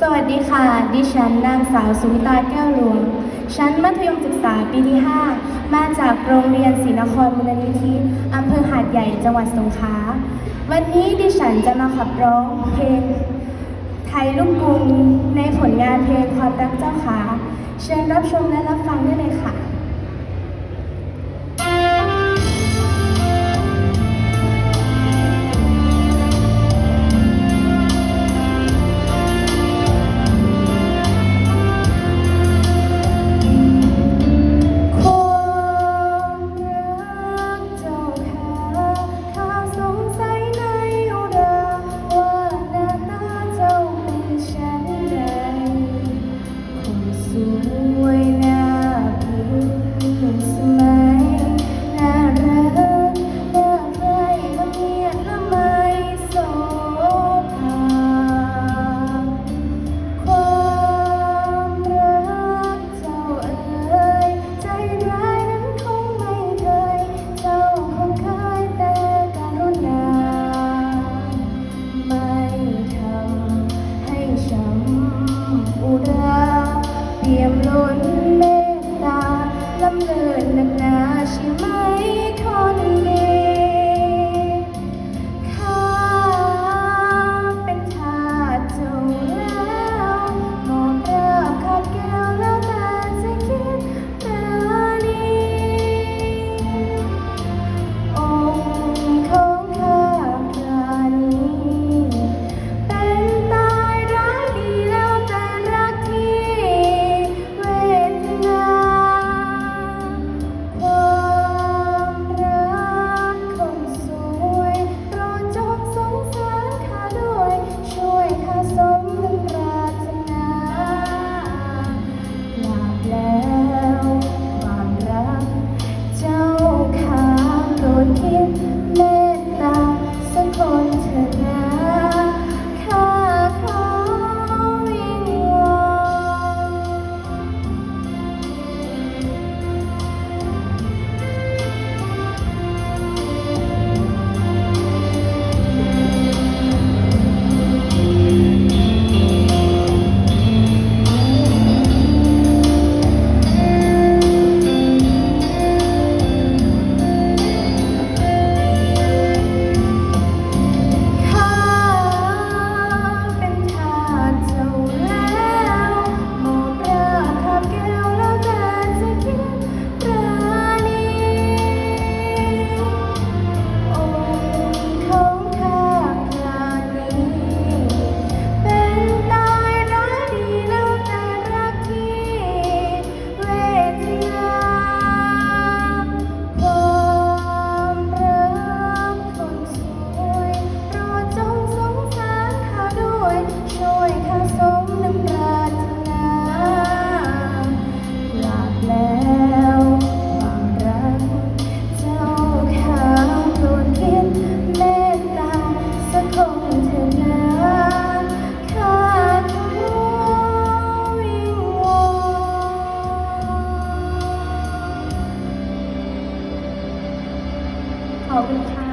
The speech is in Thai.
สวัสดีค่ะ ดิฉันนางสาวสุวิตาแก้วหลวงชั้นมัธยมศึกษาปีที่ 5 มาจากโรงเรียนศรีนครมูลนิธิอำเภอหาดใหญ่จังหวัดสงขลา วันนี้ดิฉันจะมาขับร้องเพลง ไทยลูกกรุงในผลงานเพลงความรักเจ้าขา เชิญรับชมและรับฟังได้เลยค่ะ you. เลย อบคุณค่ะ